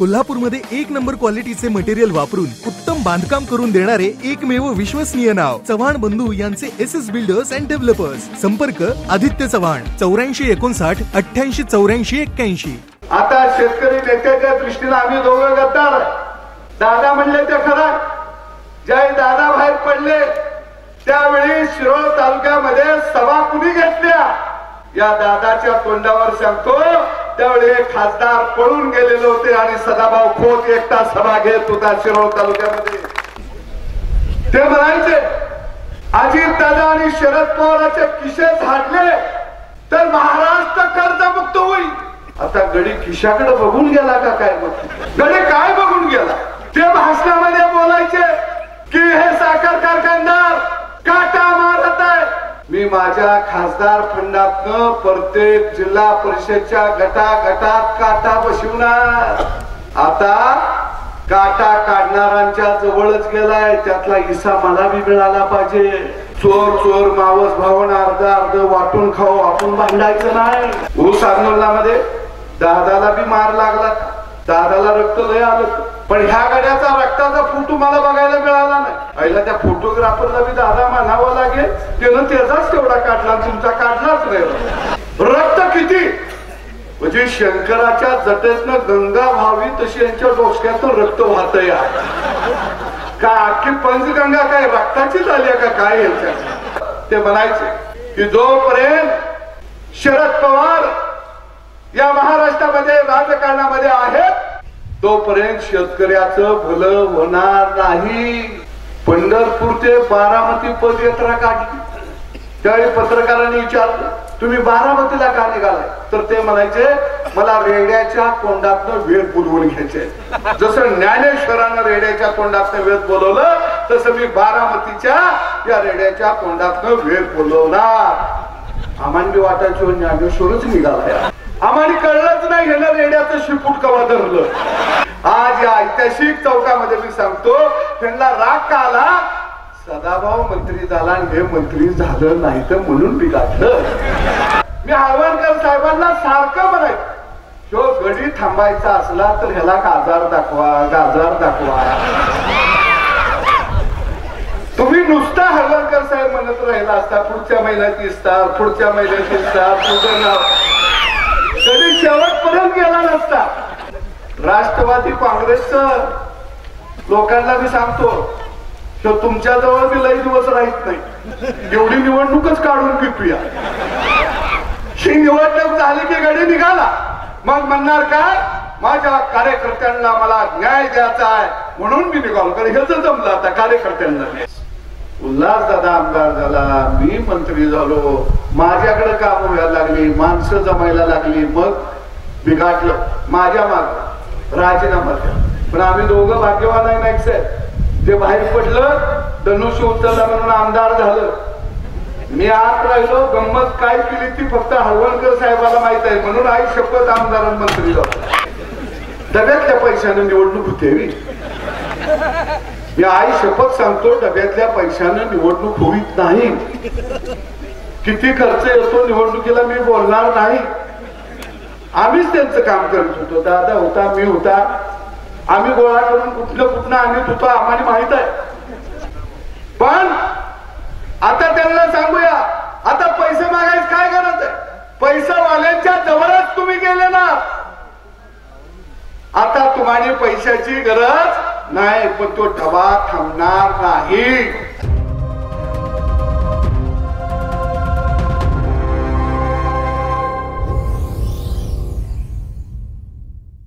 कोल्हापूरमध्ये एक नंबर क्वालिटीचे मटेरियल वापरून उत्तम बांधकाम करून देणारे एकमेव विश्वसनीय नाव चव्हाण बंधू यांचे S S builders and developers संपर्क आदित्य चव्हाण चौऱ्याऐंशी एकोणसाठ अठ्ठ्याऐंशी चौऱ्याऐंशी एक्क्याऐंशी. आता शेतकरी नेत्याच्या दृष्टीने आम्ही दोघं गद्दार. दादा म्हणले ते खरं. ज्यावेळी दादा बाहेर पडले त्यावेळी शिरोळ तालुक्यामध्ये सभा कुणी घेतल्या? या दादाच्या तोंडावर सांगतो त्यावेळी एक खासदार पळून गेलेले होते आणि सदाभाऊ खोत एकटा सभा घेत होता शिरोळ तालुक्यामध्ये. ते म्हणायचे अजित दादा आणि शरद पवारांचे किशे झाडले तर महाराष्ट्र कर्जमुक्त होईल. आता गडी खिशाकडे बघून गेला का काय बघ गडी काय बघून गेला? ते भाषणामध्ये बोलायचे की हे साखर कारखानदार मी माझ्या खासदार फंडातनं प्रत्येक जिल्हा परिषदच्या गटा गटात काटा बसवणार. आता काटा काढणाऱ्यांच्या जवळच गेलाय त्यातला हिस्सा मला बी मिळाला पाहिजे. चोर चोर मावस भावन अर्ध अर्ध वाटून खाऊ आपण भांडायचं नाही. ऊस आंदोलनामध्ये दादाला बी मार लागला. दादाला रक्त लय आलं. पण ह्या गड्याचा रक्ताचा फोटो मला बघायला मिळाला नाही. पहिला त्या फोटोग्राफरला बी दादा म्हणावं लागेल? त्यानं त्याचाच तेवढा काढला तुमचा काढलाच नाही. रक्त किती? म्हणजे शंकराच्या जटेतनं गंगा व्हावी तशी यांच्या डोसक्यातून रक्त वाहत या का अख्खी पंचगंगा काय रक्ताची झाली का काय यांच्या ते म्हणायचे की जोपर्यंत शरद पवार या महाराष्ट्रामध्ये राजकारणामध्ये आहेत तोपर्यंत शेतकऱ्याचं भलं होणार नाही. पंढरपूर ते बारामती पदयात्रा काढली. त्यावेळी पत्रकारांनी विचारलं तुम्ही बारामतीला का निघालाय? तर ते म्हणायचे मला रेड्याच्या तोंडातनं वेद बोलवून घ्यायचे जसं ज्ञानेश्वरानं रेड्याच्या तोंडातनं वेद बोलवलं तसं मी बारामतीच्या या रेड्याच्या तोंडातनं वेद बोलवणार. आम्हाला बी वाटायचो हो, ज्ञानेश्वरच निघालाय. आम्हाला कळलंच नाही ह्यानं रेड्याचं शिपूट कवा धरलं. आज या ऐतिहासिक चौकामध्ये मी सांगतो त्यांना राग का आला? सदाभाऊ मंत्री झाला आणि हे मंत्री झालं नाही तर म्हणून बिघाडलं. मी हळवणकर साहेबांना सारखं म्हणाय तो गडी थांबायचा असला तर ह्याला गाजार दाखवा गाजार दाखवा. तुम्ही नुसता हळवणकर साहेब म्हणत राहिला असता. पुढच्या महिन्यात दिसतात पुढच्या महिन्यात दिसतात तुझं नाव. कधी शेवटपर्यंत गेला नसता. राष्ट्रवादी काँग्रेसचं लोकांना मी सांगतो तर तुमच्या जवळ मी लई दिवस राहत नाही. एवढी निवडणूकच काढून घेतूया ही निवडणूक झाली की गडी निघाला. मग म्हणणार काय? माझ्या कार्यकर्त्यांना मला न्याय द्यायचा आहे म्हणून मी निघालो. कारण हेच जमलं आता कार्यकर्त्यांना. उल्हास दादा आमदार झाला मी मंत्री झालो. माझ्याकडे काम व्हायला लागली माणसं जमायला लागली. मग बिघाटलं माझ्या माग राजीनामा द्या. पण आम्ही दोघं भाग्यवान आहे नाही साहेब जे बाहेर पडलं धनुष्य उचलला म्हणून आमदार झालं. मी आत राहिलो गंमत काय केली ती फक्त हळवणकर साहेबाला माहीत आहे. म्हणून आई शपथ आमदार मंत्री डब्यातल्या पैशानं निवडणूक होते मी आई शपथ सांगतो डब्यातल्या पैशानं निवडणूक होईत नाही. किती खर्च येतो निवडणुकीला मी बोलणार नाही. आम्हीच त्यांचं काम करत होतो. दादा होता मी होता. आम्ही गोळा करून कुठलं कुठलं आम्ही होतो आम्हाला माहीत आहे. पण आता त्यांना सांगूया आता पैसे मागायचं काय गरज आहे? पैसा वाल्यांच्या जवळच तुम्ही गेले ना. आता तुम्हाला पैशाची गरज नाही पण तो डबा थांबणार नाही.